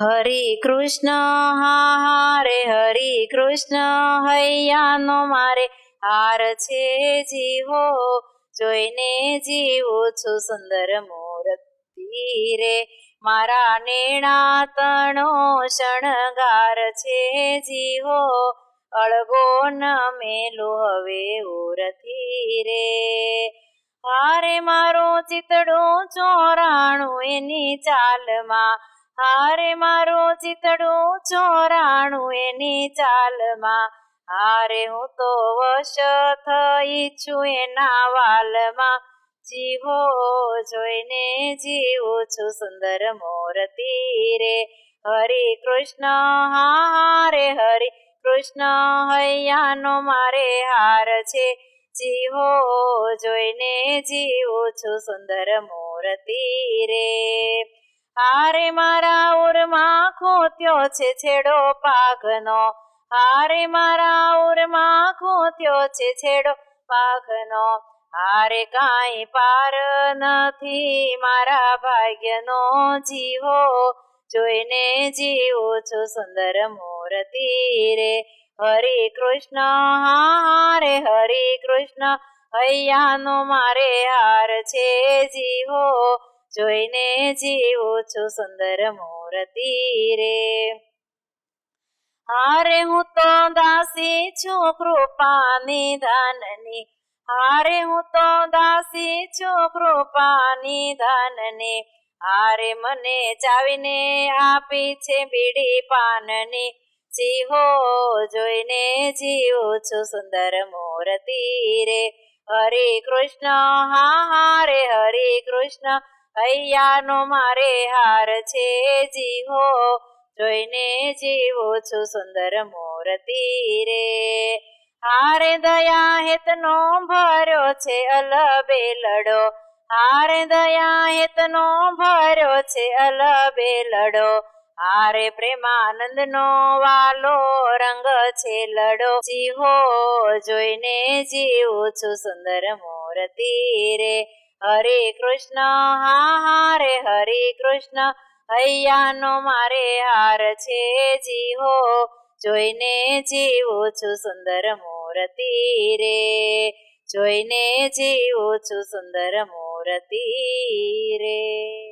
હરે કૃષ્ણ, હા હારે હરે કૃષ્ણ, હૈયાનો મારે હાર છે જીવો, જોઈને જીવું છું સુંદર મૂર્તિ રે. મારા નેણા તણો શણગાર છે જીવો, અળગો ન મેલો હવે ઓરથી રે. હારે મારો ચિતડો ચોરાણું એની ચાલમાં હારે મારો ચિતડું ચોરાણું એની ચાલમાં. હારે હું તો વશ થઈ છું એના વાલમાં. જીવો જોઈને જીવું છું સુંદર મૂર્તિ રે. હરે કૃષ્ણ હારે હરે કૃષ્ણ, હૈયાનો મારે હાર છે. જીવો જોઈને જીવું છું સુંદર મૂર્તિ રે. હારે મારા ઉરમાં ખોત્યો છે છેડો પાઘનો. હારે મારા ઉરમાં ખોત્યો છે છેડો પાઘનો. હારે કાંઈ પાર નથી મારા ભાગ્યનો જીવો. જોઈને જીવું છું સુંદર મૂર્તિ રે. હરે કૃષ્ણ હારે હરે કૃષ્ણ. હૈયાનો મારે હાર છે જીવો. જોઈને જીવો છો સુંદર મૂર્તિ રે હારે હું તો દાસી છું કૃપા નિધાનની હારે હું તો દાસી છું કૃપા નિધાનની હારે મને ચાવીને આપી છે બીડી પાનની. જીવો જોઈને જીવો છું સુંદર મૂર્તિ રે હરે કૃષ્ણ, હા હારે હરે કૃષ્ણ. હૈયાનો મારે હાર છે જીવો જોઈને જીવો છું સુંદર મૂર્તિ રે. હારે દયા હેતનો ભર્યો છે અલબે લડો, હારે દયા હેતનો ભર્યો છે અલબે લડો, હારે પ્રેમાનંદનો વાલો રંગ છે લડો. જીવો જોઈને જીવું છું સુંદર મૂર્તિ રે. હરે કૃષ્ણ, હા હારે હરે કૃષ્ણ. હૈયાનો મારે હાર છે જીવો જોઈને જીવું છું સુંદર મૂર્તિ રે. જોઈને જીવું છું સુંદર મૂર્તિ રે.